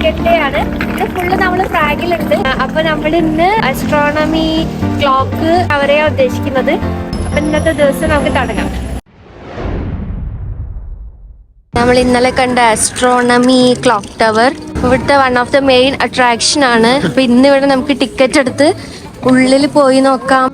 Market day ആണ് ഇത് full നമ്മൾ ഫ്രാഗിലുണ്ട് അപ്പൊ നമ്മൾ ഇന്ന് അസ്ട്രോണമി ക്ലോക്ക് അവരെയാ ഉദ്ദേശിക്കുന്നത്. അപ്പൊ ഇന്നത്തെ ദിവസം നമുക്ക് തുടങ്ങാം. നമ്മൾ ഇന്നലെ കണ്ട ആസ്ട്രോണമി ക്ലോക്ക് ടവർ ഇവിടുത്തെ one of the main attraction ആണ്. അപ്പൊ ഇന്ന് ഇവിടെ നമുക്ക് ടിക്കറ്റ് എടുത്ത് ഉള്ളിൽ പോയി നോക്കാം.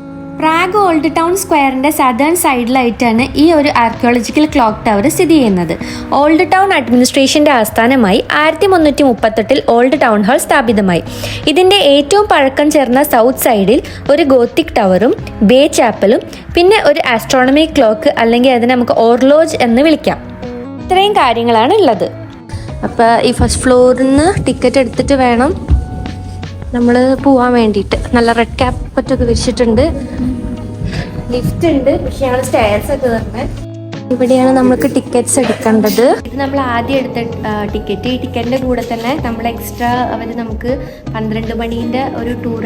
പ്രാഗ് ഓൾഡ് ടൗൺ സ്ക്വയറിന്റെ സദേൺ സൈഡിലായിട്ടാണ് ഈ ഒരു ആർക്കിയോളജിക്കൽ ക്ലോക്ക് ടവർ സ്ഥിതി ചെയ്യുന്നത്. ഓൾഡ് ടൗൺ അഡ്മിനിസ്ട്രേഷന്റെ ആസ്ഥാനമായി ആയിരത്തി മുന്നൂറ്റി മുപ്പത്തെട്ടിൽ ഓൾഡ് ടൗൺ ഹാൾ സ്ഥാപിതമായി. ഇതിന്റെ ഏറ്റവും പഴക്കം ചേർന്ന സൗത്ത് സൈഡിൽ ഒരു ഗോത്തിക് ടവറും ബേ ചാപ്പലും പിന്നെ ഒരു ആസ്ട്രോണമി ക്ലോക്ക് അല്ലെങ്കിൽ അതിനെ നമുക്ക് ഓർലോജ് എന്ന് വിളിക്കാം. ഇത്രയും കാര്യങ്ങളാണ് ഉള്ളത്. അപ്പോൾ ഈ ഫസ്റ്റ് ഫ്ലോറിൽ നിന്ന് ടിക്കറ്റ് എടുത്തിട്ട് വേണം. നമ്മൾ പോവാൻ വേണ്ടിയിട്ട്. നല്ല റെഡ് ക്യാപ്പറ്റൊക്കെ വെച്ചിട്ടുണ്ട്. ലിഫ്റ്റ് ഉണ്ട്. പക്ഷെ ഞങ്ങൾ സ്റ്റെയർസ് ഒക്കെ തന്നെ ഇവിടെയാണ് നമ്മൾക്ക് ടിക്കറ്റ്സ് എടുക്കേണ്ടത്. ഇത് നമ്മൾ ആദ്യം എടുത്ത ടിക്കറ്റ് ഈ ടിക്കറ്റിന്റെ കൂടെ തന്നെ നമ്മൾ എക്സ്ട്രാ അവർ നമുക്ക് പന്ത്രണ്ട് മണീന്റെ ഒരു ടൂർ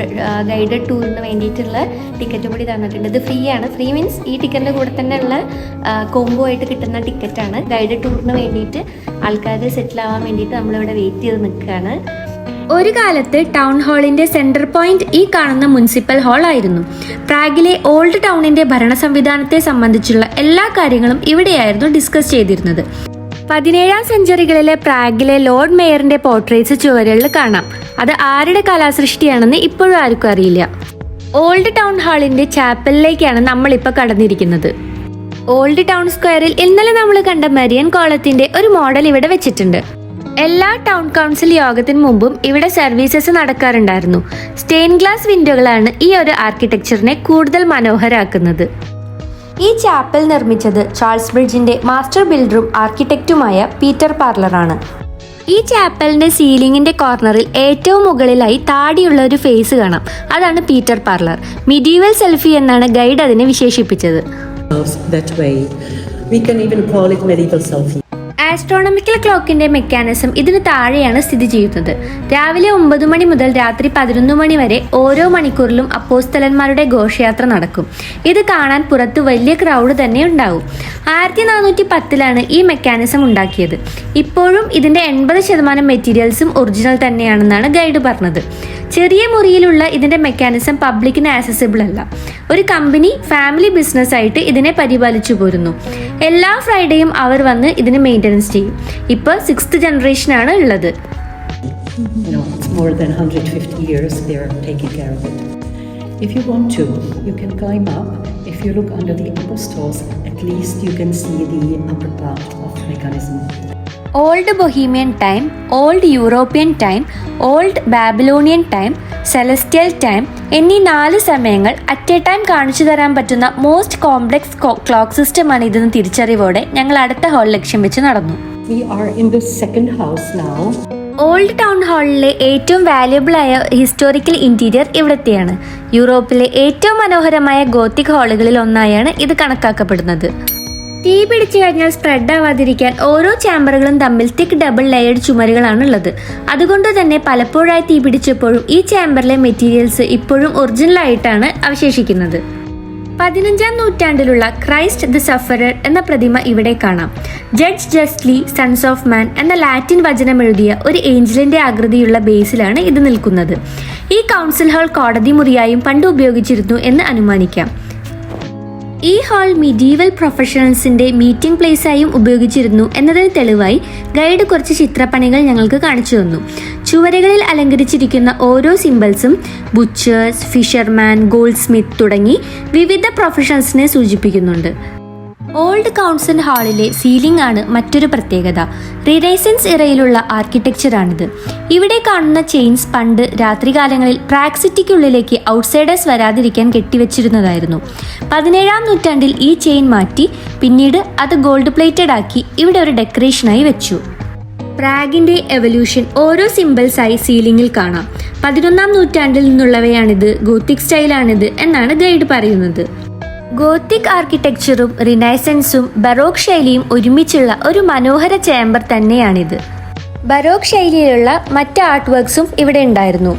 ഗൈഡഡ് ടൂറിന് വേണ്ടിയിട്ടുള്ള ടിക്കറ്റ് കൂടി തന്നിട്ടുണ്ട്. ഇത് ഫ്രീ ആണ്. ഫ്രീ മീൻസ് ഈ ടിക്കറ്റിന്റെ കൂടെ തന്നെ ഉള്ള കോംബോ ആയിട്ട് കിട്ടുന്ന ടിക്കറ്റാണ് ഗൈഡഡ് ടൂറിന് വേണ്ടിയിട്ട് ആൾക്കാർ സെറ്റിൽ ആവാൻ വേണ്ടിയിട്ട് നമ്മളിവിടെ വെയിറ്റ് ചെയ്ത് നിൽക്കുകയാണ്. ഒരു കാലത്ത് ടൗൺ ഹാളിന്റെ സെന്റർ പോയിന്റ് ഈ കാണുന്ന മുനിസിപ്പൽ ഹാൾ ആയിരുന്നു. പ്രാഗിലെ ഓൾഡ് ടൗണിന്റെ ഭരണ സംവിധാനത്തെ സംബന്ധിച്ചുള്ള എല്ലാ കാര്യങ്ങളും ഇവിടെയായിരുന്നു ഡിസ്കസ് ചെയ്തിരുന്നത്. പതിനേഴാം സെഞ്ചുറികളിലെ പ്രാഗിലെ ലോർഡ് മേയറിന്റെ പോർട്രേറ്റ്സ് ചുവരുകളിൽ കാണാം. അത് ആരുടെ കലാസൃഷ്ടിയാണെന്ന് ഇപ്പോഴും ആർക്കും അറിയില്ല. ഓൾഡ് ടൗൺ ഹാളിന്റെ ചാപ്പലിലേക്കാണ് നമ്മളിപ്പോൾ കടന്നിരിക്കുന്നത്. ഓൾഡ് ടൗൺ സ്ക്വയറിൽ ഇന്നലെ നമ്മൾ കണ്ട മരിയൻ കോളത്തിന്റെ ഒരു മോഡൽ ഇവിടെ വെച്ചിട്ടുണ്ട്. എല്ലാ ടൗൺ കൗൺസിൽ യോഗത്തിന് മുമ്പും ഇവിടെ സർവീസസ് നടക്കാറുണ്ടായിരുന്നു. സ്റ്റെയിൻ ഗ്ലാസ് വിൻഡോകളാണ് ഈ ഒരു ആർക്കിടെക്ചറിനെ കൂടുതൽ മനോഹരാക്കുന്നത്. ഈ ചാപ്പൽ നിർമ്മിച്ചത് ചാൾസ് ബ്രിഡ്ജിന്റെ മാസ്റ്റർ ബിൽഡറും ആർക്കിടെക്റ്റുമായ പീറ്റർ പാർലറാണ്. ഈ ചാപ്പലിന്റെ സീലിംഗിന്റെ കോർണറിൽ ഏറ്റവും മുകളിലായി താടിയുള്ള ഒരു ഫേസ് കാണാം. അതാണ് പീറ്റർ പാർലർ. മിഡീവൽ സെൽഫി എന്നാണ് ഗൈഡ് അതിനെ വിശേഷിപ്പിച്ചത്. ആസ്ട്രോണമിക്കൽ ക്ലോക്കിന്റെ മെക്കാനിസം ഇതിന് താഴെയാണ് സ്ഥിതി ചെയ്യുന്നത്. രാവിലെ ഒമ്പത് മണി മുതൽ രാത്രി പതിനൊന്ന് മണി വരെ ഓരോ മണിക്കൂറിലും അപ്പോസ്തലന്മാരുടെ ഘോഷയാത്ര നടക്കും. ഇത് കാണാൻ പുറത്ത് വലിയ ക്രൗഡ് തന്നെ ഉണ്ടാവും. ആയിരത്തി നാനൂറ്റി പത്തിലാണ് ഈ മെക്കാനിസം ഉണ്ടാക്കിയത്. ഇപ്പോഴും ഇതിന്റെ എൺപത് ശതമാനം മെറ്റീരിയൽസും ഒറിജിനൽ തന്നെയാണെന്നാണ് ഗൈഡ് പറഞ്ഞത്. ചെറിയ മുറിയിലുള്ള ഇതിന്റെ മെക്കാനിസം പബ്ലിക്കിന് ആക്സസിബിൾ അല്ല. ഒരു കമ്പനി ഫാമിലി ബിസിനസ് ആയിട്ട് ഇതിനെ പരിപാലിച്ചു പോരുന്നു. എല്ലാ ഫ്രൈഡേയും അവർ വന്ന് ഇതിന് മെയിന്റനൻസ് ചെയ്യും ഇപ്പോൾ സിക്സ്ത് ജനറേഷനാണ് ഉള്ളത് You know, it's more than 150 years they're taking care of it. If you want to, you can climb up. If you look under the upper stalls, at least you can see the upper part of the mechanism. Old Bohemian time old European time old Babylonian time celestial time എന്നീ നാല് സമയങ്ങൾ at A time കാണിച്ചു തരാൻ പറ്റുന്ന most complex clock സിസ്റ്റമാണ് ഇതെന്ന് തിരിച്ചറിവോടെ ഞങ്ങൾ അടുത്ത ഹാൾ ലക്ഷ്യം വെച്ച് നടന്നു. We are in the second house now. Old town ഹാളിലെ ഏറ്റവും വാല്യുബിൾ ആയ ഹിസ്റ്റോറിക്കൽ ഇന്റീരിയർ ഇവിടത്തെയാണ്. യൂറോപ്പിലെ ഏറ്റവും മനോഹരമായ ഗോത്തിക് ഹാളുകളിൽ ഒന്നായാണ് ഇത് കണക്കാക്കപ്പെടുന്നത്. തീ പിടിച്ചു കഴിഞ്ഞാൽ സ്പ്രെഡ് ആവാതിരിക്കാൻ ഓരോ ചാമ്പറുകളും തമ്മിൽ തിക്ക് ഡബിൾ ലെയർഡ് ചുമരുകളാണ് ഉള്ളത് അതുകൊണ്ട് തന്നെ പലപ്പോഴായി തീ പിടിച്ചപ്പോഴും ഈ ചാമ്പറിലെ മെറ്റീരിയൽസ് ഇപ്പോഴും ഒറിജിനൽ ആയിട്ടാണ് അവശേഷിക്കുന്നത്. പതിനഞ്ചാം നൂറ്റാണ്ടിലുള്ള ക്രൈസ്റ്റ് ദ സഫറർ എന്ന പ്രതിമ ഇവിടെ കാണാം. Judge justly sons of man എന്ന ലാറ്റിൻ വചനം എഴുതിയ ഒരു ഏഞ്ചലിന്റെ ആകൃതിയുള്ള ബേസിലാണ് ഇത് നിൽക്കുന്നത്. ഈ കൗൺസിൽ ഹാൾ കോടതി മുറിയായും പണ്ട് ഉപയോഗിച്ചിരുന്നു എന്ന് അനുമാനിക്കാം. ഈ ഹാൾ മിഡീവൽ പ്രൊഫഷണൽസിന്റെ മീറ്റിംഗ് പ്ലേസായും ഉപയോഗിച്ചിരുന്നു എന്നതിന് തെളിവായി ഗൈഡ് കുറച്ച് ചിത്രപ്പണികൾ ഞങ്ങൾക്ക് കാണിച്ചു തന്നു. ചുവരുകളിൽ അലങ്കരിച്ചിരിക്കുന്ന ഓരോ സിമ്പിൾസും ബുച്ചേഴ്സ് ഫിഷർമാൻ ഗോൾഡ് സ്മിത്ത് തുടങ്ങി വിവിധ പ്രൊഫഷണൽസിനെ സൂചിപ്പിക്കുന്നുണ്ട്. ഓൾഡ് കൗൺസിൽ ഹാളിലെ സീലിംഗ് ആണ് മറ്റൊരു പ്രത്യേകത. റിനൈസൻസ് ഇറയിലുള്ള ആർക്കിടെക്ചറാണിത് ഇവിടെ കാണുന്ന ചെയിൻസ് പണ്ട് രാത്രികാലങ്ങളിൽ പ്രാക്സിറ്റിക്കുള്ളിലേക്ക് ഔട്ട്സൈഡേഴ്സ് വരാതിരിക്കാൻ കെട്ടിവെച്ചിരുന്നതായിരുന്നു. പതിനേഴാം നൂറ്റാണ്ടിൽ ഈ ചെയിൻ മാറ്റി പിന്നീട് അത് ഗോൾഡ് പ്ലേറ്റഡ് ആക്കി ഇവിടെ ഒരു ഡെക്കറേഷനായി വെച്ചു. പ്രാഗിന്റെ എവല്യൂഷൻ ഓരോ സിമ്പിൾസായി സീലിംഗിൽ കാണാം. പതിനൊന്നാം നൂറ്റാണ്ടിൽ നിന്നുള്ളവയാണിത് ഗോത്തിക് സ്റ്റൈലാണിത് എന്നാണ് ഗൈഡ് പറയുന്നത്. ഗോത്തിക് ആർക്കിടെക്ചറും റിനൈസൻസും ബറോക്ക് ശൈലിയും ഒരുമിച്ചുള്ള ഒരു മനോഹര ചേംബർ തന്നെയാണിത്. ബറോക്ക് ശൈലിയിലുള്ള മറ്റ് ആർട്ട് വർക്ക്സും ഇവിടെ ഉണ്ടായിരുന്നു.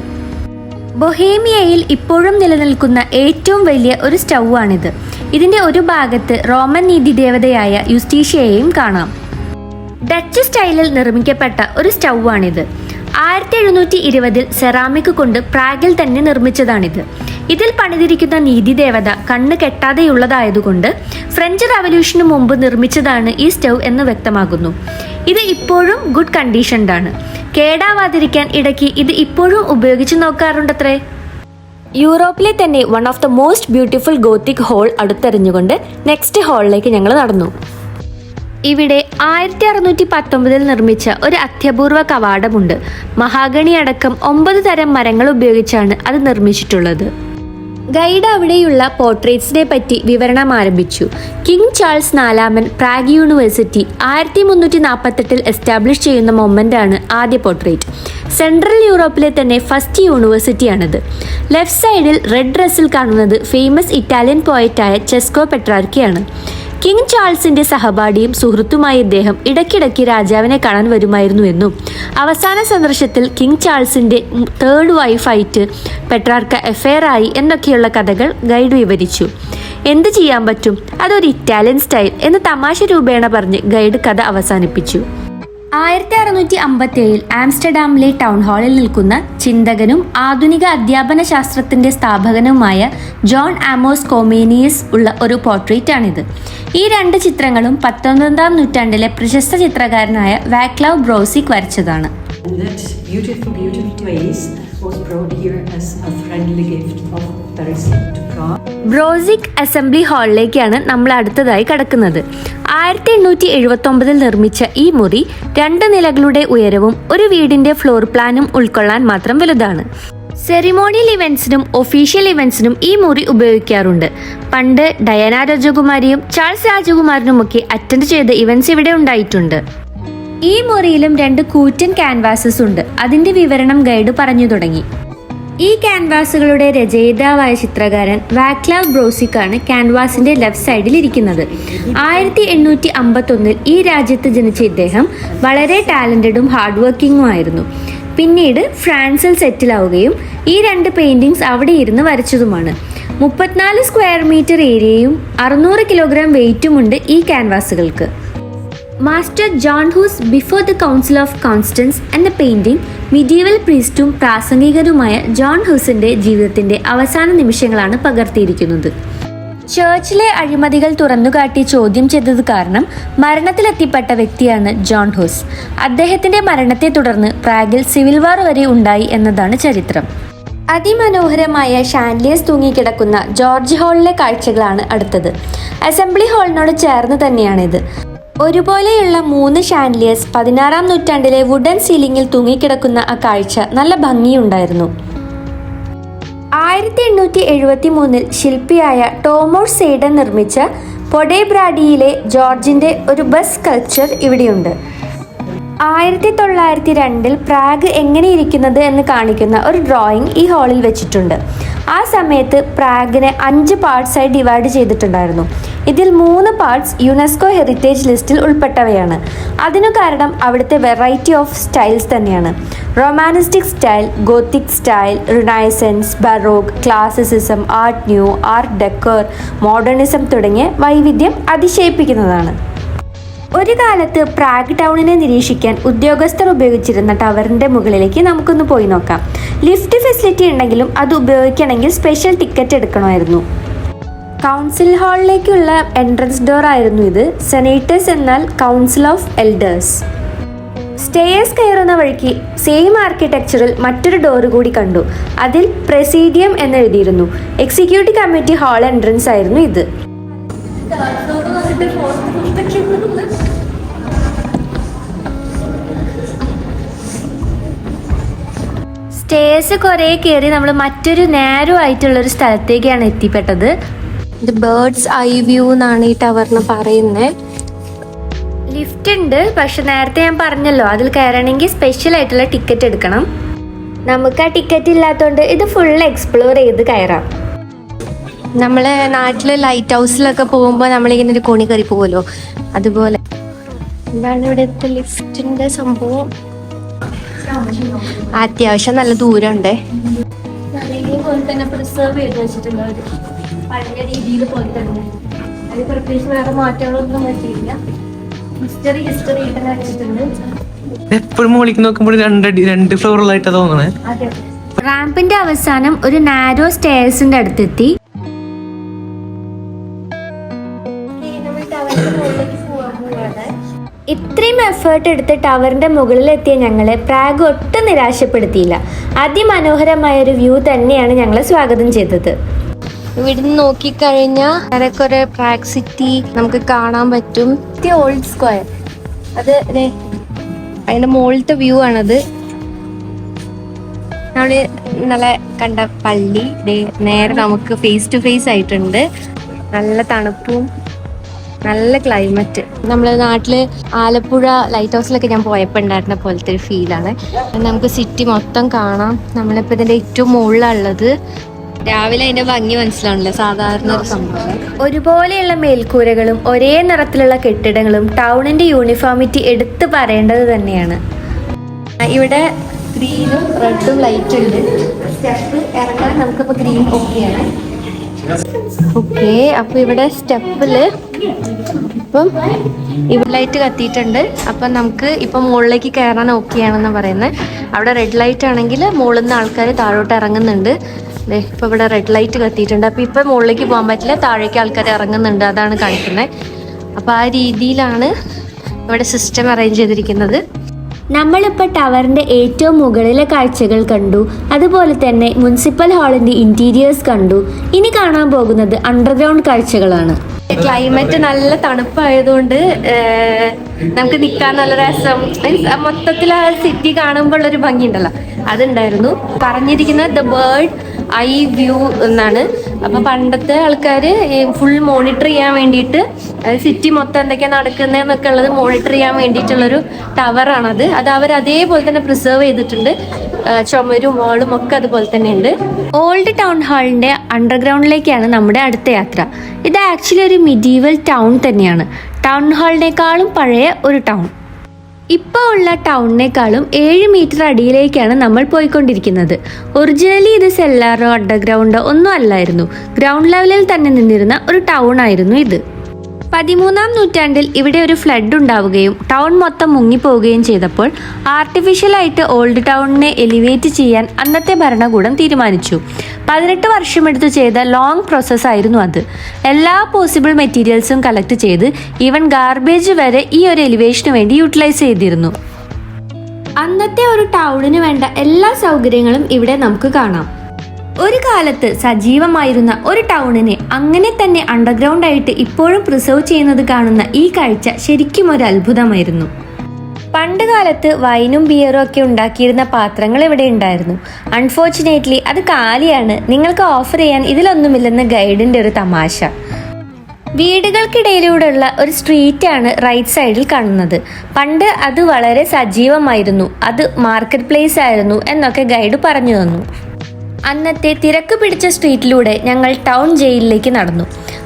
ബൊഹേമിയയിൽ ഇപ്പോഴും നിലനിൽക്കുന്ന ഏറ്റവും വലിയ ഒരു സ്റ്റൗ ആണിത് ഇതിന്റെ ഒരു ഭാഗത്ത് റോമൻ നീതി ദേവതയായ യുസ്റ്റീഷ്യയെയും കാണാം. ഡച്ച് സ്റ്റൈലിൽ നിർമ്മിക്കപ്പെട്ട ഒരു സ്റ്റൗ ആണിത് ആയിരത്തി എഴുന്നൂറ്റി ഇരുപതിൽ സെറാമിക് കൊണ്ട് പ്രാഗിൽ തന്നെ നിർമ്മിച്ചതാണിത്. ഇതിൽ പണിതിരിക്കുന്ന നീതിദേവത കണ്ണ് കെട്ടാതെയുള്ളതായതുകൊണ്ട് ഫ്രഞ്ച് റവല്യൂഷന് മുമ്പ് നിർമ്മിച്ചതാണ് ഈ സ്റ്റൗ എന്ന് വ്യക്തമാകുന്നു. ഇത് ഇപ്പോഴും ഗുഡ് കണ്ടീഷൻഡാണ്. കേടാവാതിരിക്കാൻ ഇടയ്ക്ക് ഇത് ഇപ്പോഴും ഉപയോഗിച്ച് നോക്കാറുണ്ടത്രേ? യൂറോപ്പിലെ തന്നെ one of the most beautiful Gothic hall അടുത്തെറിഞ്ഞുകൊണ്ട് next ഹാളിലേക്ക് ഞങ്ങൾ നടന്നു. ഇവിടെ ആയിരത്തി അറുന്നൂറ്റി പത്തൊമ്പതിൽ നിർമ്മിച്ച ഒരു അത്യപൂർവ കവാടമുണ്ട്. മഹാഗണി അടക്കം ഒമ്പത് തരം മരങ്ങൾ ഉപയോഗിച്ചാണ് അത് നിർമ്മിച്ചിട്ടുള്ളത്. ഗൈഡ് അവിടെയുള്ള പോർട്രേറ്റ്സിനെ പറ്റി വിവരണം ആരംഭിച്ചു. കിങ് ചാൾസ് നാലാമൻ പ്രാഗ് യൂണിവേഴ്സിറ്റി ആയിരത്തി മുന്നൂറ്റി നാൽപ്പത്തെട്ടിൽ എസ്റ്റാബ്ലിഷ് ചെയ്യുന്ന മൊമെന്റാണ് ആദ്യ പോർട്രേറ്റ്. സെൻട്രൽ യൂറോപ്പിലെ തന്നെ ഫസ്റ്റ് യൂണിവേഴ്സിറ്റിയാണിത്. ലെഫ്റ്റ് സൈഡിൽ റെഡ് ഡ്രസ്സിൽ കാണുന്നത് ഫേമസ് ഇറ്റാലിയൻ പോയറ്റായ ചെസ്കോ പെട്രാർക്കിയാണ്. കിങ് ചാൾസിന്റെ സഹപാഠിയും സുഹൃത്തുമായ ഇദ്ദേഹം ഇടയ്ക്കിടയ്ക്ക് രാജാവിനെ കാണാൻ വരുമായിരുന്നു എന്നും അവസാന സന്ദർശത്തിൽ കിങ് ചാൾസിന്റെ തേർഡ് വൈഫായിട്ട് പെട്രാർക്ക എഫെയർ ആയി എന്നൊക്കെയുള്ള കഥകൾ ഗൈഡ് വിവരിച്ചു. എന്ത് ചെയ്യാൻ പറ്റും? അതൊരു ഇറ്റാലിയൻ സ്റ്റൈൽ എന്ന് തമാശ രൂപേണ പറഞ്ഞ് ഗൈഡ് കഥ അവസാനിപ്പിച്ചു. ആയിരത്തി അറുന്നൂറ്റി അമ്പത്തി ഏഴിൽ ആംസ്റ്റർഡാമിലെ ടൗൺ ഹാളിൽ നിൽക്കുന്ന ചിന്തകനും ആധുനിക അധ്യാപന ശാസ്ത്രത്തിന്റെ സ്ഥാപകനുമായ ജോൺ ആമോസ് കോമേനിയസ് ഉള്ള ഒരു പോർട്രേറ്റ് ആണിത് ഈ രണ്ട് ചിത്രങ്ങളും പത്തൊൻപതാം നൂറ്റാണ്ടിലെ പ്രശസ്ത ചിത്രകാരനായ വാക്ലാവ് ബ്രോസിക് വരച്ചതാണ്. ബ്രോസിക് അസംബ്ലി ഹാളിലേക്കാണ് നമ്മൾ അടുത്തതായി കടക്കുന്നത്. ആയിരത്തി എണ്ണൂറ്റി എഴുപത്തി ഒമ്പതിൽ നിർമ്മിച്ച ഈ മുറി രണ്ട് നിലകളുടെ ഉയരവും ഒരു വീടിന്റെ ഫ്ലോർ പ്ലാനും ഉൾക്കൊള്ളാൻ മാത്രം വലുതാണ്. സെറിമോണിയൽ ഇവന്റ്സിനും ഒഫീഷ്യൽ ഇവന്റ്സിനും ഈ മുറി ഉപയോഗിക്കാറുണ്ട്. പണ്ട് ഡയന രാജകുമാരിയും ചാൾസ് രാജകുമാരനുമൊക്കെ അറ്റൻഡ് ചെയ്ത ഇവന്റ്സ് ഇവിടെ ഉണ്ടായിട്ടുണ്ട്. ഈ മുറിയിലും രണ്ട് കൂറ്റൻ ക്യാൻവാസസ് ഉണ്ട്. അതിന്റെ വിവരണം ഗൈഡ് പറഞ്ഞു തുടങ്ങി. ഈ ക്യാൻവാസുകളുടെ രചയിതാവായ ചിത്രകാരൻ വാക്ലാവ് ബ്രോസിക്കാണ് ക്യാൻവാസിന്റെ ലെഫ്റ്റ് സൈഡിൽ ഇരിക്കുന്നത്. ആയിരത്തി എണ്ണൂറ്റി അമ്പത്തൊന്നിൽ ഈ രാജ്യത്ത് ജനിച്ച ഇദ്ദേഹം വളരെ ടാലന്റഡും ഹാർഡ് വർക്കിംഗും ആയിരുന്നു. പിന്നീട് ഫ്രാൻസിൽ സെറ്റിലാവുകയും ഈ രണ്ട് പെയിന്റിങ്സ് അവിടെ ഇരുന്ന് വരച്ചതുമാണ്. മുപ്പത്തിനാല് സ്ക്വയർ മീറ്റർ ഏരിയയും അറുന്നൂറ് കിലോഗ്രാം വെയിറ്റുമുണ്ട് ഈ ക്യാൻവാസുകൾക്ക് master John Hus before the council of Constance എന്ന പെയിന്റിംഗ് മിഡീവൽ പ്രീസ്റ്റും പ്രാസംഗികരുമായ ജോൺ ഹൂസിന്റെ ജീവിതത്തിന്റെ അവസാന നിമിഷങ്ങളാണ് പകർത്തിയിരിക്കുന്നത്. ചേർച്ചിലെ അഴിമതികൾ തുറന്നുകാട്ടി ചോദ്യം ചെയ്തത് കാരണം മരണത്തിലെത്തിപ്പെട്ട വ്യക്തിയാണ് ജോൺ ഹൂസ് അദ്ദേഹത്തിന്റെ മരണത്തെ തുടർന്ന് പ്രാഗിൽ സിവിൽ വാർ വരെ ഉണ്ടായി എന്നതാണ് ചരിത്രം. അതിമനോഹരമായ ഷാൻലിയസ് തൂങ്ങിക്കിടക്കുന്ന ജോർജ് ഹാളിലെ കാഴ്ചകളാണ് അടുത്തത്. അസംബ്ലി ഹാളിനോട് ചേർന്ന് തന്നെയാണിത്. ഒരുപോലെയുള്ള മൂന്ന് ഷാൻഡിലിയേഴ്സ് പതിനാറാം നൂറ്റാണ്ടിലെ വുഡൻ സീലിംഗിൽ തൂങ്ങിക്കിടക്കുന്ന ആ കാഴ്ച നല്ല ഭംഗിയുണ്ടായിരുന്നു. ആയിരത്തി എണ്ണൂറ്റി എഴുപത്തി മൂന്നിൽ ശില്പിയായ ടോമോസ് സെയ്ഡൻ നിർമ്മിച്ച പൊഡേബ്രാഡിയിലെ ജോർജിന്റെ ഒരു ബസ് കൾച്ചർ ഇവിടെയുണ്ട്. ആയിരത്തി തൊള്ളായിരത്തി രണ്ടിൽ പ്രാഗ് എങ്ങനെയിരിക്കുന്നത് എന്ന് കാണിക്കുന്ന ഒരു ഡ്രോയിങ് ഈ ഹാളിൽ വെച്ചിട്ടുണ്ട്. ആ സമയത്ത് പ്രാഗിനെ അഞ്ച് പാർട്സായി ഡിവൈഡ് ചെയ്തിട്ടുണ്ടായിരുന്നു. ഇതിൽ മൂന്ന് പാർട്സ് യുനെസ്കോ ഹെറിറ്റേജ് ലിസ്റ്റിൽ ഉൾപ്പെട്ടവയാണ്. അതിനു കാരണം അവിടുത്തെ വെറൈറ്റി ഓഫ് സ്റ്റൈൽസ് തന്നെയാണ്. Romanistic style Gothic style renaissance baroque classicism art new art deco modernism തുടങ്ങിയ വൈവിധ്യം അതിശയിപ്പിക്കുന്നതാണ്. ഒരു കാലത്ത് പ്രാഗ് ടൗണിനെ നിരീക്ഷിക്കാൻ ഉദ്യോഗസ്ഥർ ഉപയോഗിച്ചിരുന്ന ടവറിന്റെ മുകളിലേക്ക് നമുക്കൊന്ന് പോയി നോക്കാം. ലിഫ്റ്റ് ഫെസിലിറ്റി ഉണ്ടെങ്കിലും അത് ഉപയോഗിക്കണമെങ്കിൽ സ്പെഷ്യൽ ടിക്കറ്റ് എടുക്കണമായിരുന്നു. കൗൺസിൽ ഹാളിലേക്കുള്ള എൻട്രൻസ് ഡോർ ആയിരുന്നു ഇത്. സെനേറ്റേഴ്സ് എന്നാൽ കൗൺസിൽ ഓഫ് എൽഡേഴ്സ് സ്റ്റേയേഴ്സ് കയറുന്ന വഴിക്ക് സെയിം ആർക്കിടെക്ചറിൽ മറ്റൊരു ഡോർ കൂടി കണ്ടു. അതിൽ പ്രസീഡിയം എന്ന് എഴുതിയിരുന്നു. എക്സിക്യൂട്ടീവ് കമ്മിറ്റി ഹാൾ എൻട്രൻസ് ആയിരുന്നു ഇത്. സ്റ്റേഴ്സ് കുറേ കയറി നമ്മൾ മറ്റൊരു നേരോ ആയിട്ടുള്ള ഒരു സ്ഥലത്തേക്കാണ് എത്തിപ്പെട്ടത്. ഇത് ബേർഡ്സ് ഐ വ്യൂ എന്നാണ് ഈ ടവറിന് പറയുന്നത് ലിഫ്റ്റ് ഉണ്ട് പക്ഷെ നേരത്തെ ഞാൻ പറഞ്ഞല്ലോ അതിൽ കയറണമെങ്കിൽ സ്പെഷ്യൽ ആയിട്ടുള്ള ടിക്കറ്റ് എടുക്കണം. നമുക്ക് ആ ടിക്കറ്റ് ഇല്ലാത്തതുകൊണ്ട് ഇത് ഫുൾ എക്സ്പ്ലോർ ചെയ്ത് കയറാം. നമ്മളെ നാട്ടിലെ ലൈറ്റ് ഹൗസിലൊക്കെ പോകുമ്പോൾ നമ്മളിങ്ങനെ ഒരു കോണി കയറി പോകുമല്ലോ അതുപോലെ. എന്താണ് ഇവിടുത്തെ ലിഫ്റ്റിന്റെ സംഭവം? അത്യാവശ്യം നല്ല ദൂരമുണ്ടേ. പോലെ തന്നെ പ്രിസർവ് ചെയ്ത് വെച്ചിട്ടുള്ള പഴയ രീതിയിൽ പോലെ തന്നെ. അതിൽ പ്രത്യേകിച്ച് വേറെ മാറ്റങ്ങളൊന്നും പറ്റിയില്ല ഹിസ്റ്ററി ഹിസ്റ്ററി തന്നെ വെച്ചിട്ടുണ്ട് എപ്പോഴും മുകളിലേക്ക് നോക്കുമ്പോൾ രണ്ടടി രണ്ട് ഫ്ലോറുകളായിട്ടാ തോന്നണേ. റാമ്പിന്റെ അവസാനം ഒരു നാരോ സ്റ്റേഴ്സിന്റെ അടുത്തെത്തി. ഇത്രയും എഫേർട്ട് എടുത്ത് ടവറിന്റെ മുകളിൽ എത്തിയ ഞങ്ങളെ പ്രാഗ് ഒട്ടും നിരാശപ്പെടുത്തിയില്ല. അതിമനോഹരമായ ഒരു വ്യൂ തന്നെയാണ് ഞങ്ങളെ സ്വാഗതം ചെയ്തത്. ഇവിടുന്ന് നോക്കിക്കഴിഞ്ഞാൽ ഏറെക്കുറെ പ്രാഗ് സിറ്റി നമുക്ക് കാണാൻ പറ്റും. ഓൾഡ് സ്ക്വയർ അത് അതിന്റെ മുകളിലത്തെ വ്യൂ ആണത്. നമ്മൾ ഇന്നലെ കണ്ട പള്ളി. നേരെ നമുക്ക് ഫേസ് ടു ഫേസ് ആയിട്ടുണ്ട്. നല്ല തണുപ്പും നല്ല ക്ലൈമറ്റ് നമ്മളെ നാട്ടിൽ ആലപ്പുഴ ലൈറ്റ് ഹൗസിലൊക്കെ ഞാൻ പോയപ്പോൾ ഉണ്ടായിരുന്ന പോലത്തെ ഒരു ഫീലാണ് നമുക്ക് സിറ്റി മൊത്തം കാണാം. നമ്മളിപ്പോൾ ഇതിന്റെ ഏറ്റവും മുകളിലുള്ളത് രാവിലെ അതിന്റെ ഭംഗി മനസ്സിലാണല്ലോ സാധാരണ ഒരു സംഭവം. ഒരുപോലെയുള്ള മേൽക്കൂരകളും ഒരേ നിറത്തിലുള്ള കെട്ടിടങ്ങളും ടൗണിന്റെ യൂണിഫോമിറ്റി എടുത്തു പറയേണ്ടത് തന്നെയാണ്. ഇവിടെ ഗ്രീനും റെഡും ലൈറ്റ് ഉണ്ട്. സ്റ്റെപ്പ് ഇറങ്ങാൻ നമുക്കിപ്പോ ഗ്രീൻ ഓക്കെയാണ് ഓക്കെ അപ്പൊ ഇവിടെ സ്റ്റെപ്പിൽ ഇപ്പം ഇവിടെ ലൈറ്റ് കത്തിയിട്ടുണ്ട്. അപ്പം നമുക്ക് ഇപ്പം മുകളിലേക്ക് കയറാൻ ഓക്കെയാണെന്ന് പറയുന്നത്. അവിടെ റെഡ് ലൈറ്റ് ആണെങ്കിൽ മുകളിൽ നിന്ന് ആൾക്കാർ താഴോട്ട് ഇറങ്ങുന്നുണ്ട്. ഇപ്പം ഇവിടെ റെഡ് ലൈറ്റ് കത്തിയിട്ടുണ്ട്. അപ്പം ഇപ്പം മുകളിലേക്ക് പോകാൻ പറ്റില്ല. താഴേക്ക് ആൾക്കാർ ഇറങ്ങുന്നുണ്ട്. അതാണ് കാണിക്കുന്നത് അപ്പോൾ ആ രീതിയിലാണ് ഇവിടെ സിസ്റ്റം അറേഞ്ച് ചെയ്തിരിക്കുന്നത്. നമ്മളിപ്പോൾ ടവറിന്റെ ഏറ്റവും മുകളിലെ കാഴ്ചകൾ കണ്ടു. അതുപോലെ തന്നെ മുനിസിപ്പൽ ഹാളിന്റെ ഇന്റീരിയേഴ്സ് കണ്ടു. ഇനി കാണാൻ പോകുന്നത് അണ്ടർഗ്രൗണ്ട് കാഴ്ചകളാണ്. ക്ലൈമറ്റ് നല്ല തണുപ്പായതുകൊണ്ട് നമുക്ക് നിൽക്കാൻ നല്ല രസം. മീൻസ് മൊത്തത്തിൽ ആ സിറ്റി കാണുമ്പോൾ ഒരു ഭംഗി ഉണ്ടല്ലോ അതുണ്ടായിരുന്നു. പറഞ്ഞിരിക്കുന്നത് ദ ബേർഡ് ഐ വ്യൂ എന്നാണ്. അപ്പൊ പണ്ടത്തെ ആൾക്കാർ ഫുൾ മോണിറ്റർ ചെയ്യാൻ വേണ്ടിയിട്ട് സിറ്റി മൊത്തം എന്തൊക്കെയാ നടക്കുന്നതെന്നൊക്കെ ഉള്ളത് മോണിറ്റർ ചെയ്യാൻ വേണ്ടിയിട്ടുള്ളൊരു ടവറാണത്. അത് അവർ അതേപോലെ തന്നെ പ്രിസർവ് ചെയ്തിട്ടുണ്ട്. ചുമരും വാളും ഒക്കെ അതുപോലെ തന്നെ ഉണ്ട് ഓൾഡ് ടൗൺ ഹാളിന്റെ അണ്ടർഗ്രൗണ്ടിലേക്കാണ് നമ്മുടെ അടുത്ത യാത്ര. ഇത് ആക്ച്വലി ഒരു മിഡീവൽ ടൗൺ തന്നെയാണ്. ടൗൺ ഹാളിനേക്കാളും പഴയ ഒരു ടൗൺ ഇപ്പോൾ ഉള്ള ടൗണിനേക്കാളും ഏഴ് മീറ്റർ അടിയിലേക്കാണ് നമ്മൾ പോയിക്കൊണ്ടിരിക്കുന്നത്. ഒറിജിനലി ഇത് സെല്ലാറോ അണ്ടർഗ്രൗണ്ടോ ഒന്നും അല്ലായിരുന്നു. ഗ്രൗണ്ട് ലെവലിൽ തന്നെ നിന്നിരുന്ന ഒരു ടൗൺ ആയിരുന്നു ഇത്. പതിമൂന്നാം നൂറ്റാണ്ടിൽ ഇവിടെ ഒരു ഫ്ലഡ് ഉണ്ടാവുകയും ടൗൺ മൊത്തം മുങ്ങിപ്പോവുകയും ചെയ്തപ്പോൾ ആർട്ടിഫിഷ്യലായിട്ട് ഓൾഡ് ടൗണിനെ എലിവേറ്റ് ചെയ്യാൻ അന്നത്തെ ഭരണകൂടം തീരുമാനിച്ചു. പതിനെട്ട് വർഷമെടുത്ത് ചെയ്ത ലോങ് പ്രോസസ് ആയിരുന്നു അത്. എല്ലാ പോസിബിൾ മെറ്റീരിയൽസും കളക്ട് ചെയ്ത് ഈവൻ ഗാർബേജ് വരെ ഈ ഒരു എലിവേഷന് വേണ്ടി യൂട്ടിലൈസ് ചെയ്തിരുന്നു. അന്നത്തെ ഒരു ടൗണിന് വേണ്ട എല്ലാ സൗകര്യങ്ങളും ഇവിടെ നമുക്ക് കാണാം. ഒരു കാലത്ത് സജീവമായിരുന്ന ഒരു ടൗണിനെ അങ്ങനെ തന്നെ അണ്ടർഗ്രൗണ്ട് ആയിട്ട് ഇപ്പോഴും പ്രിസർവ് ചെയ്യുന്നത് കാണുന്ന ഈ കാഴ്ച ശരിക്കും ഒരു അത്ഭുതമായിരുന്നു. പണ്ട് കാലത്ത് വൈനും ബിയറും ഒക്കെ ഉണ്ടാക്കിയിരുന്ന പാത്രങ്ങൾ ഇവിടെ ഉണ്ടായിരുന്നു. അൺഫോർച്ചുനേറ്റ്ലി അത് കാലിയാണ്. നിങ്ങൾക്ക് ഓഫർ ചെയ്യാൻ ഇതിലൊന്നുമില്ലെന്ന് ഗൈഡിന്റെ ഒരു തമാശ. വീടുകൾക്കിടയിലൂടെയുള്ള ഒരു സ്ട്രീറ്റാണ് റൈറ്റ് സൈഡിൽ കാണുന്നത്. പണ്ട് അത് വളരെ സജീവമായിരുന്നു. അത് മാർക്കറ്റ് പ്ലേസ് ആയിരുന്നു എന്നൊക്കെ ഗൈഡ് പറഞ്ഞു തന്നു. അന്നത്തെ തിരക്ക് പിടിച്ച സ്ട്രീറ്റിലൂടെ ഞങ്ങൾ ടൗൺ ജയിലിലേക്ക് നടന്നു.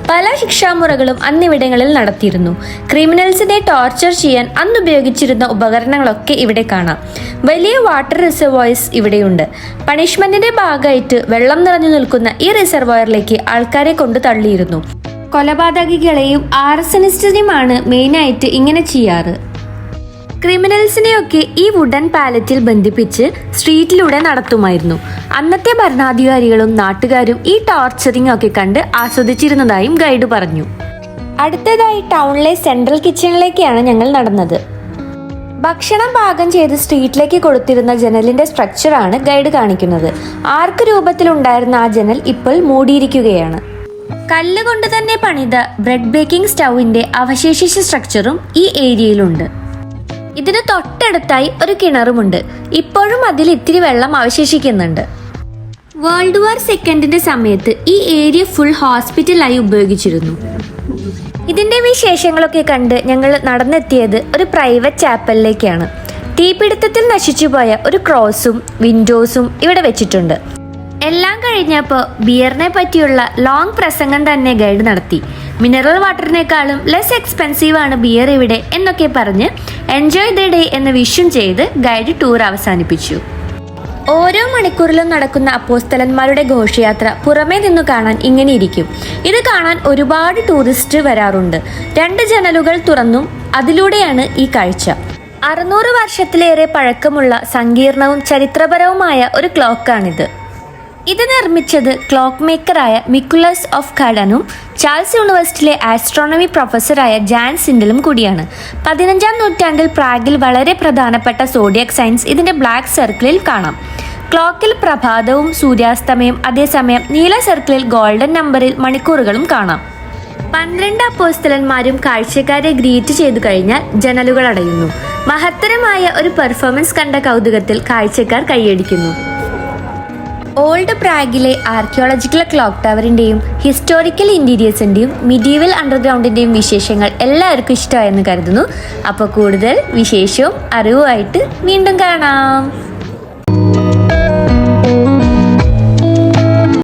പല ശിക്ഷാമുറകളും അന്നിവിടങ്ങളിൽ നടത്തിയിരുന്നു. ക്രിമിനൽസിനെ ടോർച്ചർ ചെയ്യാൻ അന്ന് ഉപയോഗിച്ചിരുന്ന ഉപകരണങ്ങളൊക്കെ ഇവിടെ കാണാം. വലിയ വാട്ടർ റിസർവോയ്സ് ഇവിടെയുണ്ട്. പണിഷ്മെന്റിന്റെ ഭാഗമായിട്ട് വെള്ളം നിറഞ്ഞു നിൽക്കുന്ന ഈ റിസർവോയറിലേക്ക് ആൾക്കാരെ കൊണ്ട് തള്ളിയിരുന്നു. കൊലപാതകികളെയും ആർസനിസ്റ്റിനെയുമാണ് മെയിനായിട്ട് ഇങ്ങനെ ചെയ്യാറ്. ക്രിമിനൽസിനെയൊക്കെ ഈ വുഡൻ പാലറ്റിൽ ബന്ധിപ്പിച്ച് സ്ട്രീറ്റിലൂടെ നടത്തുമായിരുന്നു. അന്നത്തെ ഭരണാധികാരികളും നാട്ടുകാരും ഈ ടോർച്ചറിംഗ് ഒക്കെ കണ്ട് ആസ്വദിച്ചിരുന്നതായും ഗൈഡ് പറഞ്ഞു. അടുത്തതായി ടൗണിലെ സെൻട്രൽ കിച്ചണിലേക്കാണ് ഞങ്ങൾ നടന്നത്. ഭക്ഷണം പാകം ചെയ്ത് സ്ട്രീറ്റിലേക്ക് കൊടുത്തിരുന്ന ജനലിന്റെ സ്ട്രക്ചറാണ് ഗൈഡ് കാണിക്കുന്നത്. ആർക്ക് രൂപത്തിലുണ്ടായിരുന്ന ആ ജനൽ ഇപ്പോൾ മൂടിയിരിക്കുകയാണ്. കല്ലുകൊണ്ട് തന്നെ പണിത ബ്രെഡ് ബേക്കിംഗ് സ്റ്റൗവിന്റെ അവശേഷിച്ച സ്ട്രക്ചറും ഈ ഏരിയയിലുണ്ട്. ഇതിന് തൊട്ടടുത്തായി ഒരു കിണറുമുണ്ട്. ഇപ്പോഴും അതിൽ ഇത്തിരി വെള്ളം അവശേഷിക്കുന്നുണ്ട്. വേൾഡ് വാർ സെക്കൻഡിന്റെ സമയത്ത് ഈ ഏരിയ ഫുൾ ഹോസ്പിറ്റലായി ഉപയോഗിച്ചിരുന്നു. ഇതിന്റെ വിശേഷങ്ങളൊക്കെ കണ്ട് ഞങ്ങൾ നടന്നെത്തിയത് ഒരു പ്രൈവറ്റ് ചാപ്പലിലേക്കാണ് തീപിടുത്തത്തിൽ നശിച്ചുപോയ ഒരു ക്രോസും വിൻഡോസും ഇവിടെ വെച്ചിട്ടുണ്ട്. എല്ലാം കഴിഞ്ഞപ്പോൾ ബിയറിനെ പറ്റിയുള്ള ലോങ് പ്രസംഗം തന്നെ ഗൈഡ് നടത്തി. മിനറൽ വാട്ടറിനേക്കാളും ലെസ് എക്സ്പെൻസീവ് ആണ് ബിയർ ഇവിടെ എന്നൊക്കെ പറഞ്ഞ് എൻജോയ് ദ ഡേ എന്ന് വിഷും ചെയ്ത് ഗൈഡ് ടൂർ അവസാനിപ്പിച്ചു. ഓരോ മണിക്കൂറിലും നടക്കുന്ന അപ്പോസ്തലന്മാരുടെ ഘോഷയാത്ര പുറമേ നിന്ന് കാണാൻ ഇങ്ങനെയിരിക്കും ഇത് കാണാൻ ഒരുപാട് ടൂറിസ്റ്റ് വരാറുണ്ട്. രണ്ട് ജനലുകൾ തുറന്നും അതിലൂടെയാണ് ഈ കാഴ്ച. അറുന്നൂറ് വർഷത്തിലേറെ പഴക്കമുള്ള സങ്കീർണവും ചരിത്രപരവുമായ ഒരു ക്ലോക്കാണിത് ഇത് നിർമ്മിച്ചത് ക്ലോക്ക് മേക്കറായ മിക്കുലസ് ഓഫ് കാഡനും ചാൾസ് യൂണിവേഴ്സിറ്റിയിലെ ആസ്ട്രോണമി പ്രൊഫസറായ ജാൻ സിൻഡലും കൂടിയാണ്. പതിനഞ്ചാം നൂറ്റാണ്ടിൽ പ്രാഗിൽ വളരെ പ്രധാനപ്പെട്ട സോഡിയക് സയൻസ് ഇതിന്റെ ബ്ലാക്ക് സർക്കിളിൽ കാണാം. ക്ലോക്കിൽ പ്രഭാതവും സൂര്യാസ്തമയം അതേസമയം നീല സർക്കിളിൽ ഗോൾഡൻ നമ്പറിൽ മണിക്കൂറുകളും കാണാം. പന്ത്രണ്ട് അപ്പോസ്തലന്മാരും കാഴ്ചക്കാരെ ഗ്രീറ്റ് ചെയ്തു കഴിഞ്ഞാൽ ജനലുകൾ അടയുന്നു. മഹത്തരമായ ഒരു പെർഫോമൻസ് കണ്ട കൗതുകത്തിൽ കാഴ്ചക്കാർ കൈയടിക്കുന്നു. ഓൾഡ് പ്രാഗിലെ ആർക്കിയോളജിക്കൽ ക്ലോക്ക് ടവറിന്റെയും ഹിസ്റ്റോറിക്കൽ ഇന്റീരിയേഴ്സിന്റെയും മിഡീവൽ അണ്ടർഗ്രൗണ്ടിന്റെയും വിശേഷങ്ങൾ എല്ലാവർക്കും ഇഷ്ടമായെന്ന് കരുതുന്നു. അപ്പോൾ കൂടുതൽ വിശേഷവും അറിവുമായിട്ട് വീണ്ടും കാണാം.